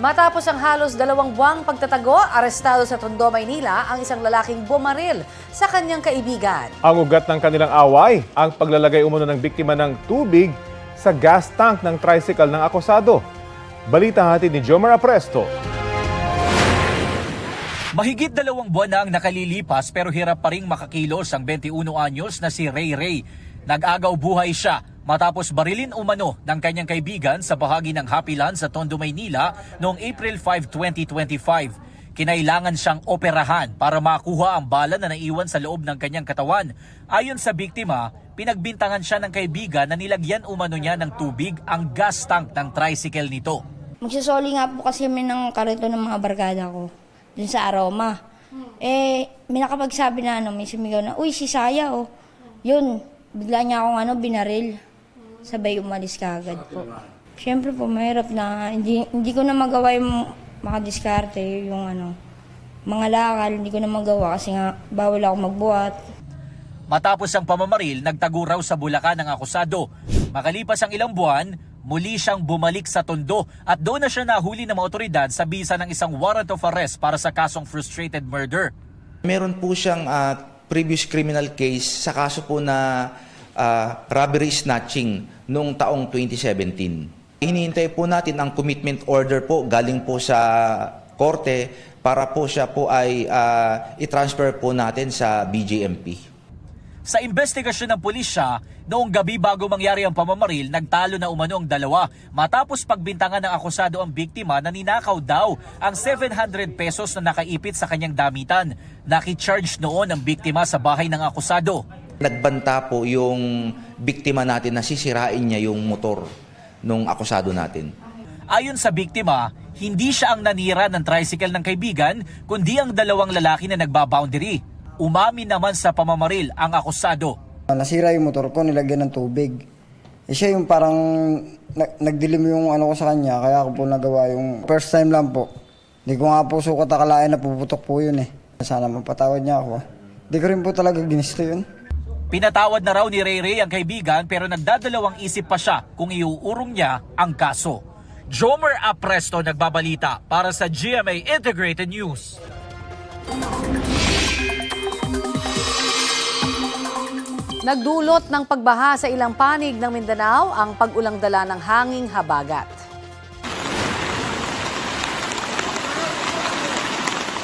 Matapos ang halos dalawang buwang pagtatago, arestado sa Tondo, Maynila ang isang lalaking bumaril sa kanyang kaibigan. Ang ugat ng kanilang away, ang paglalagay umano ng biktima ng tubig sa gas tank ng tricycle ng akusado. Balita hatid ni Jomar Apresto. Mahigit dalawang buwan na ang nakalilipas pero hirap pa rin makakilos ang 21 anyos na si Ray Ray. Nag-agaw buhay siya matapos barilin umano ng kanyang kaibigan sa bahagi ng Hapilan sa Tondo, Maynila noong April 5, 2025. Kinailangan siyang operahan para makuha ang bala na naiwan sa loob ng kanyang katawan. Ayon sa biktima, pinagbintangan siya ng kaibigan na nilagyan umano niya ng tubig ang gas tank ng tricycle nito. Magsisoli nga po kasi kami ng karito ng mga barkada ko dun sa aroma. Eh, may nakapagsabi na ano, may sumigaw na, uy, si Saya, oh. Yun, bigla niya akong ano, binaril. Sabay umalis ka agad po. Siyempre po, mahirap na, hindi, hindi ko na magawa yung makadiskarte, yung ano, mga lakal, hindi ko na magawa kasi nga bawal ako magbuhat. Matapos ang pamamaril, nagtago raw sa Bulacan ang akusado. Makalipas ang ilang buwan, muli siyang bumalik sa Tondo at doon na siya nahuli ng mga otoridad sa bisa ng isang warrant of arrest para sa kasong frustrated murder. Meron po siyang ah, previous criminal case sa kaso po na ah, robbery snatching noong taong 2017. Hinihintay po natin ang commitment order po galing po sa korte para po siya po ay ah, i-transfer po natin sa BJMP. Sa investigasyon ng pulisya, noong gabi bago mangyari ang pamamaril, nagtalo na umano ang dalawa matapos pagbintangan ng akusado ang biktima na ninakaw daw ang 700 pesos na nakaipit sa kanyang damitan. Nakicharge noon ang biktima sa bahay ng akusado. Nagbanta po yung biktima natin na sisirain niya yung motor nung akusado natin. Ayon sa biktima, hindi siya ang nanira ng tricycle ng kaibigan, kundi ang dalawang lalaki na nagbaboundary. Umami naman sa pamamaril ang akusado. Nasira yung motor ko, nilagyan ng tubig. Eh siya yung parang na- nagdilim yung ano ko sa kanya, kaya ako po nagawa yung first time lang po. Hindi ko nga po sukat akalain na puputok po yun eh. Sana mapatawad niya ako. ah. Hindi ko rin po talaga ginisto yun. Pinatawad na raw ni Ray Ray ang kaibigan pero nagdadalawang isip pa siya kung iuurong niya ang kaso. Jomer Apresto nagbabalita para sa GMA Integrated News. Nagdulot ng pagbaha sa ilang panig ng Mindanao ang pag-ulang dala ng hanging habagat.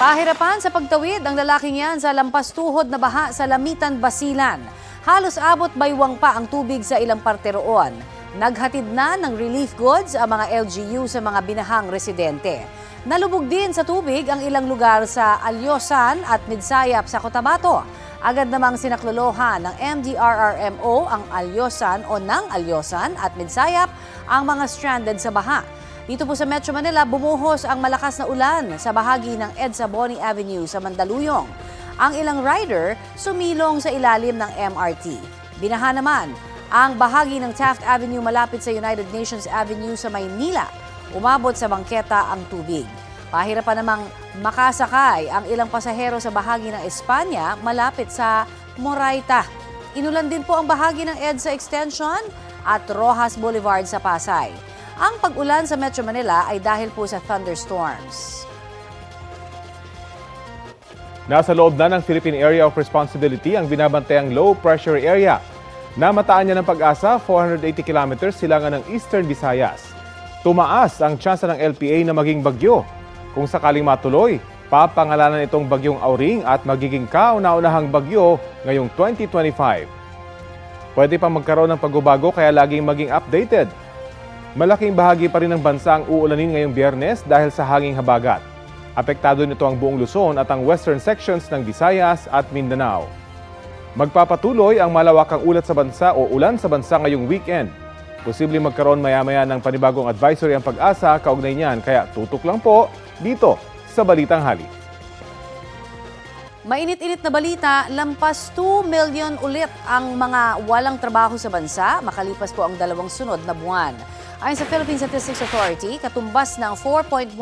Pahirapan sa pagtawid ang lalaking yan sa lampas tuhod na baha sa Lamitan, Basilan. Halos abot baywang pa ang tubig sa ilang parte roon. Naghatid na ng relief goods ang mga LGU sa mga binahang residente. Nalubog din sa tubig ang ilang lugar sa Alyosan at Midsayap sa Cotabato. Agad namang sinaklolohan ng MDRRMO ang Alyosan o ng Alyosan at Midsayap ang mga stranded sa baha. Dito po sa Metro Manila, bumuhos ang malakas na ulan sa bahagi ng EDSA Boni Avenue sa Mandaluyong. Ang ilang rider sumilong sa ilalim ng MRT. Binaha naman ang bahagi ng Taft Avenue malapit sa United Nations Avenue sa Maynila. Umabot sa bangketa ang tubig. Pahirapan namang makasakay ang ilang pasahero sa bahagi ng Espanya malapit sa Moraita. Inulan din po ang bahagi ng EDSA Extension at Rojas Boulevard sa Pasay. Ang pag-ulan sa Metro Manila ay dahil po sa thunderstorms. Nasa loob na ng Philippine Area of Responsibility ang binabantayang low pressure area. Namataan niya ng pag-asa 480 kilometers silangan ng Eastern Visayas. Tumaas ang tsansa ng LPA na maging bagyo. Kung sakaling matuloy, papangalanan itong bagyong Auring at magiging kauna-unahang bagyo ngayong 2025. Pwede pa magkaroon ng pagbabago kaya laging maging updated. Malaking bahagi pa rin ng bansa ang uulanin ngayong biyernes dahil sa hanging habagat. Apektado nito ang buong Luzon at ang western sections ng Visayas at Mindanao. Magpapatuloy ang malawakang ulat sa bansa o ulan sa bansa ngayong weekend. Posibleng magkaroon maya-maya ng panibagong advisory ang pag-asa kaugnay niyan kaya tutok lang po dito sa Balitang Hali. Mainit-init na balita, lampas 2 million ulit ang mga walang trabaho sa bansa makalipas po ang dalawang sunod na buwan. Ayon sa Philippine Statistics Authority, katumbas ng 4.1%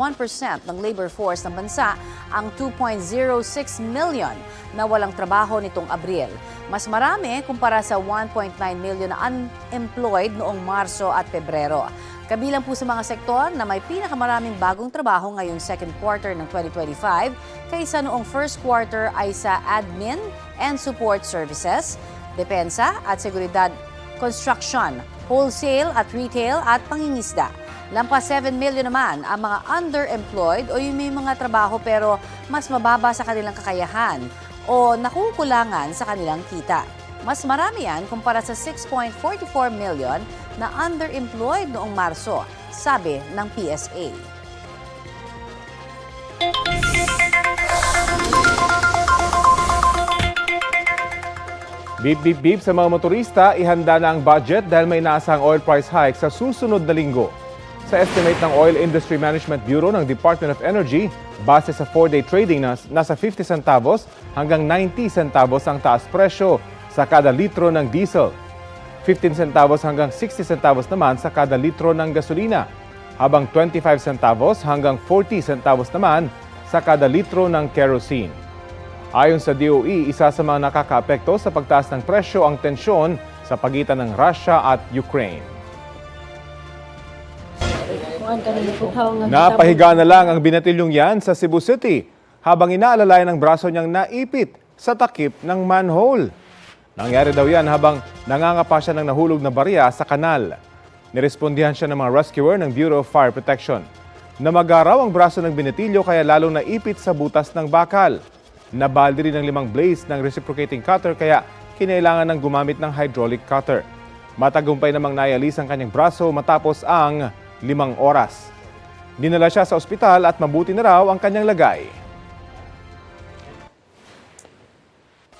ng labor force ng bansa ang 2.06 million na walang trabaho nitong Abril. Mas marami kumpara sa 1.9 million na unemployed noong Marso at Pebrero. Kabilang po sa mga sektor na may pinakamaraming bagong trabaho ngayong second quarter ng 2025 kaysa noong first quarter ay sa admin and support services, depensa at seguridad, construction, wholesale at retail at pangingisda. Lampas 7 million naman ang mga underemployed o yung may mga trabaho pero mas mababa sa kanilang kakayahan o nakukulangan sa kanilang kita. Mas marami yan kumpara sa 6.44 million na underemployed noong Marso, sabi ng PSA. Beep beep beep sa mga motorista, ihanda na ang budget dahil may inaasahang oil price hike sa susunod na linggo. Sa estimate ng Oil Industry Management Bureau ng Department of Energy, base sa 4-day trading na nasa 50 centavos hanggang 90 centavos ang taas presyo sa kada litro ng diesel. 15 centavos hanggang 60 centavos naman sa kada litro ng gasolina, habang 25 centavos hanggang 40 centavos naman sa kada litro ng kerosene. Ayon sa DOE, isa sa mga nakakaapekto sa pagtaas ng presyo ang tensyon sa pagitan ng Russia at Ukraine. Napahiga na lang ang binatilyong yan sa Cebu City habang inaalalayan ng braso niyang naipit sa takip ng manhole. Nangyari daw yan habang nangangapa siya ng nahulog na barya sa kanal. Nirespondihan siya ng mga rescuer ng Bureau of Fire Protection. Namagaraw ang braso ng binatilyo kaya lalong naipit sa butas ng bakal. Nabaldi rin ang limang blades ng reciprocating cutter kaya kinailangan ng gumamit ng hydraulic cutter. Matagumpay namang nayalis ang kanyang braso matapos ang limang oras. Dinala siya sa ospital at mabuti na raw ang kanyang lagay.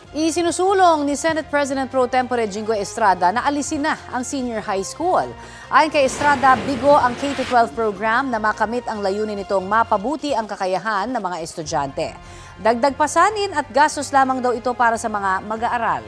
Isinusulong ni Senate President Pro Tempore Jingo Estrada na alisin na ang senior high school. Ayon kay Estrada, bigo ang K-12 program na makamit ang layunin nitong mapabuti ang kakayahan ng mga estudyante. Dagdag pasanin at gastos lamang daw ito para sa mga mag-aaral.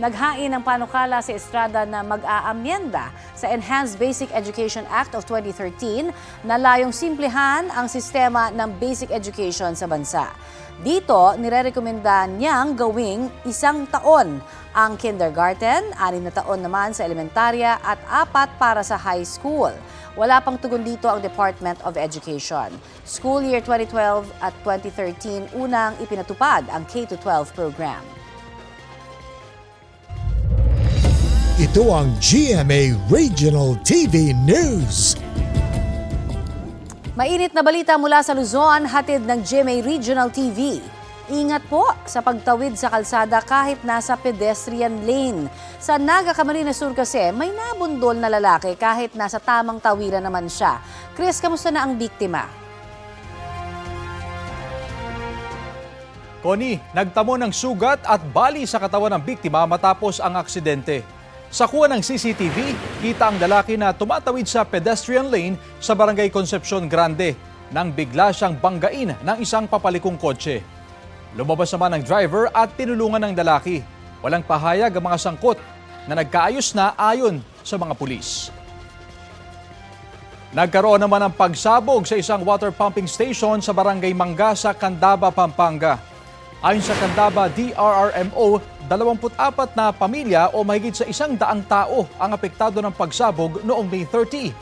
Naghain ng panukala si Estrada na mag-aamyenda sa Enhanced Basic Education Act of 2013 na layong simplihan ang sistema ng basic education sa bansa. Dito, nirerekomenda niyang gawing isang taon ang kindergarten, anim na taon naman sa elementarya at apat para sa high school. Wala pang tugon dito ang Department of Education. School year 2012 at 2013 unang ipinatupad ang K-12 program. Ito ang GMA Regional TV News. Mainit na balita mula sa Luzon, hatid ng GMA Regional TV. Ingat po sa pagtawid sa kalsada kahit nasa pedestrian lane. Sa Naga Camarines Sur kasi, may nabundol na lalaki kahit nasa tamang tawiran naman siya. Chris, kamusta na ang biktima? Connie, nagtamo ng sugat at bali sa katawan ng biktima matapos ang aksidente. Sa kuha ng CCTV, kita ang lalaki na tumatawid sa pedestrian lane sa Barangay Concepcion Grande nang bigla siyang banggain ng isang papalikong kotse. Lumabas naman ang driver at tinulungan ng lalaki. Walang pahayag ang mga sangkot na nagkaayos na ayon sa mga pulis. Nagkaroon naman ng pagsabog sa isang water pumping station sa Barangay Mangga sa Candaba, Pampanga. Ayon sa Candaba DRRMO, 24 na pamilya o mahigit sa isang daang tao ang apektado ng pagsabog noong May 30.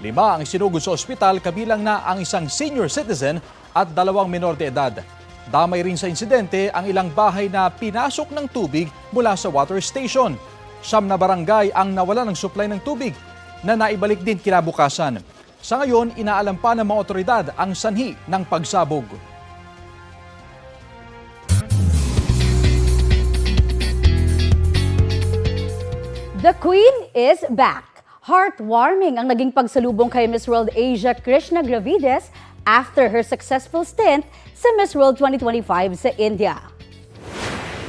Lima ang isinugod sa ospital kabilang na ang isang senior citizen at dalawang minor de edad. Damay rin sa insidente ang ilang bahay na pinasok ng tubig mula sa water station. Siyam na barangay ang nawala ng supply ng tubig na naibalik din kinabukasan. Sa ngayon, inaalam pa ng mga otoridad ang sanhi ng pagsabog. The Queen is back. Heartwarming ang naging pagsalubong kay Miss World Asia Krishna Gravides after her successful stint sa Miss World 2025 sa India.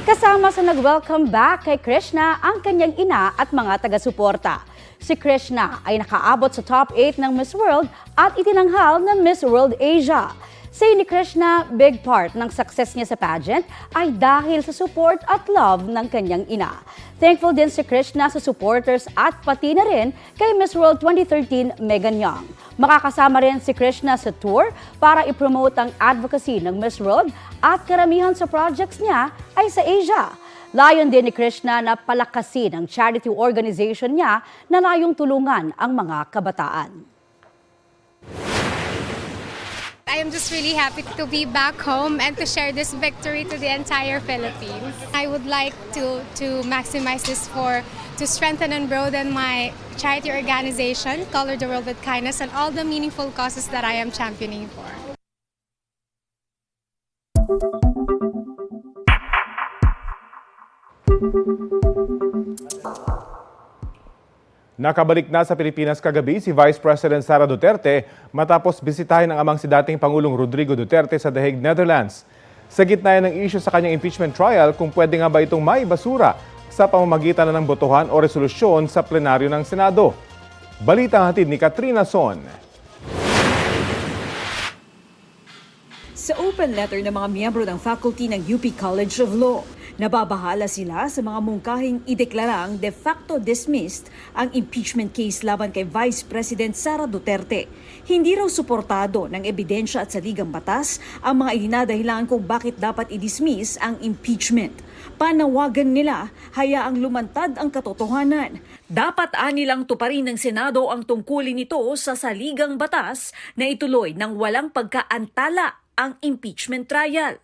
Kasama sa nag-welcome back kay Krishna ang kanyang ina at mga taga-suporta. Si Krishna ay nakaabot sa top 8 ng Miss World at itinanghal ng Miss World Asia. Say ni Krishna, big part ng success niya sa pageant ay dahil sa support at love ng kanyang ina. Thankful din si Krishna sa supporters at pati na rin kay Miss World 2013 Megan Young. Makakasama rin si Krishna sa tour para ipromote ang advocacy ng Miss World at karamihan sa projects niya ay sa Asia. Layon din ni Krishna na palakasin ang charity organization niya na layong tulungan ang mga kabataan. I am just really happy to be back home and to share this victory to the entire Philippines. I would like to to maximize this for to strengthen and broaden my charity organization, Color the World with Kindness, and all the meaningful causes that I am championing for. Nakabalik na sa Pilipinas kagabi si Vice President Sara Duterte matapos bisitahin ng amang si dating Pangulong Rodrigo Duterte sa The Hague, Netherlands. Sa gitna ng issue sa kanyang impeachment trial kung pwede nga ba itong may basura sa pamamagitan na ng botohan o resolusyon sa plenaryo ng Senado. Balita ang hatid ni Katrina Son. Sa open letter ng mga miyembro ng faculty ng UP College of Law, nababahala sila sa mga mungkahing ideklarang de facto dismissed ang impeachment case laban kay Vice President Sara Duterte. Hindi raw suportado ng ebidensya at saligang batas ang mga ihinadahilan kung bakit dapat i-dismiss ang impeachment. Panawagan nila, hayaang lumantad ang katotohanan. Dapat anilang tuparin ng Senado ang tungkulin nito sa saligang batas na ituloy ng walang pagkaantala ang impeachment trial.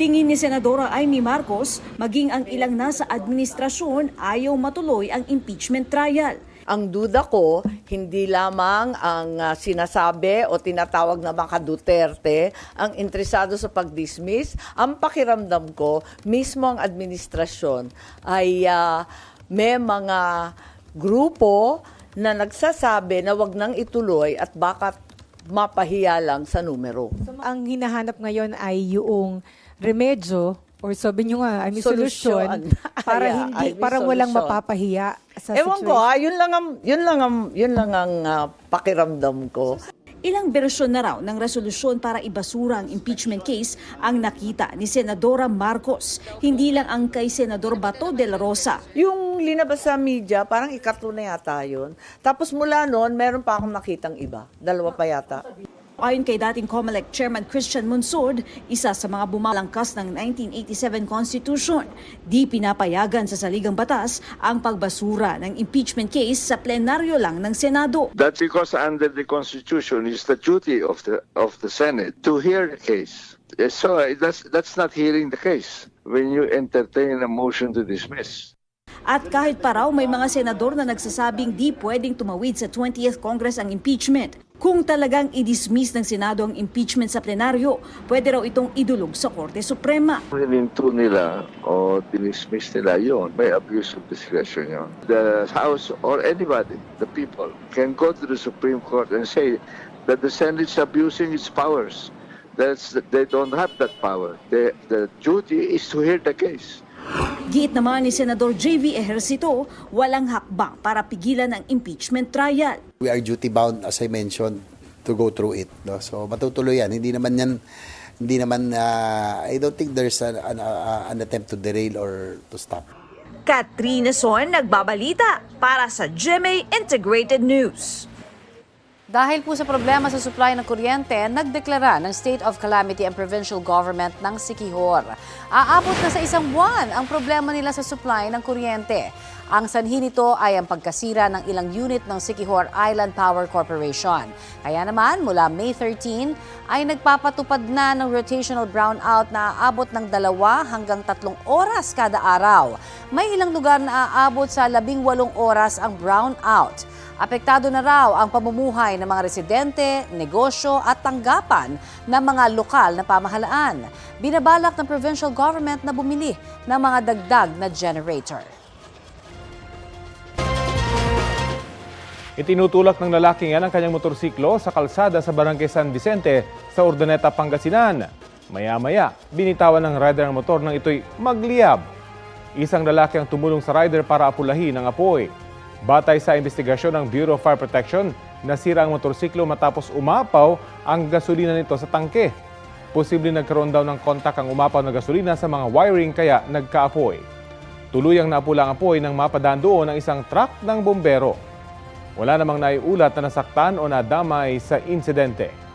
Tingin ni Senadora Amy Marcos, maging ang ilang nasa administrasyon ayaw matuloy ang impeachment trial. Ang duda ko, hindi lamang ang ah, sinasabi o tinatawag na mga Duterte ang interesado sa pag-dismiss. Ang pakiramdam ko, mismo ang administrasyon ay ah, may mga grupo na nagsasabi na wag nang ituloy at baka mapahiya lang sa numero. ang hinahanap ngayon ay yung remedyo or sabi nyo nga, I mean, Solusyon. solusyon para Yeah, hindi I mean, para walang mapapahiya sa Ewan ko situation. ha, yun lang ang, yun lang ang, yun lang ang ah, pakiramdam ko. Ilang bersyon na raw ng resolusyon para ibasura ang impeachment case ang nakita ni Senadora Marcos. Hindi lang ang kay Senador Bato de la Rosa. Yung linabas sa media, parang ikatlo na yata yun. Tapos mula noon, meron pa akong nakitang iba. Dalawa pa yata. Ayon kay dating COMELEC Chairman Christian Monsod, isa sa mga bumalangkas ng 1987 Constitution, di pinapayagan sa saligang batas ang pagbasura ng impeachment case sa plenaryo lang ng Senado. That's because under the Constitution, it's the duty of the of the Senate to hear the case. Eh, So uh, that's that's not hearing the case when you entertain a motion to dismiss. At kahit pa raw may mga senador na nagsasabing di pwedeng tumawid sa 20th Congress ang impeachment, kung talagang i-dismiss ng Senado ang impeachment sa plenaryo, pwede raw itong idulog sa Korte Suprema. Hininto nila o dinismiss nila yon may abuse of discretion yon. The House or anybody, the people, can go to the Supreme Court and say that the Senate's abusing its powers. That's they don't have that power. The the duty is to hear the case. Giit naman ni Senador JV Ejercito, walang hakbang para pigilan ang impeachment trial. We are duty bound as I mentioned to go through it no so matutuloy yan hindi naman yan hindi naman ah, I don't think there's an, an, ah, an attempt to derail or to stop Katrina Son, nagbabalita para sa GMA Integrated News. Dahil po sa problema sa supply ng kuryente, nagdeklara ng State of Calamity ang provincial government ng Sikihor. Aabot na sa isang buwan ang problema nila sa supply ng kuryente. Ang sanhi nito ay ang pagkasira ng ilang unit ng Sikihor Island Power Corporation. Kaya naman, mula May 13 ay nagpapatupad na ng rotational brownout na aabot ng dalawa hanggang tatlong oras kada araw. May ilang lugar na aabot sa labing walong oras ang brownout. Apektado na raw ang pamumuhay ng mga residente, negosyo at tanggapan ng mga lokal na pamahalaan. Binabalak ng provincial government na bumili ng mga dagdag na generator. Itinutulak ng lalaking yan ang kanyang motorsiklo sa kalsada sa Barangay San Vicente sa Urdaneta, Pangasinan. Maya-maya, binitawan ng rider ang motor nang ito'y magliyab. Isang lalaki ang tumulong sa rider para apulahin ang apoy. Batay sa investigasyon ng Bureau of Fire Protection, nasira ang motorsiklo matapos umapaw ang gasolina nito sa tangke. Posibleng nagkaroon daw ng kontak ang umapaw na gasolina sa mga wiring kaya nagkaapoy. Tuluyang napula ang apoy nang mapadaan doon ang isang truck ng bombero. Wala namang naiulat na nasaktan o nadamay sa insidente.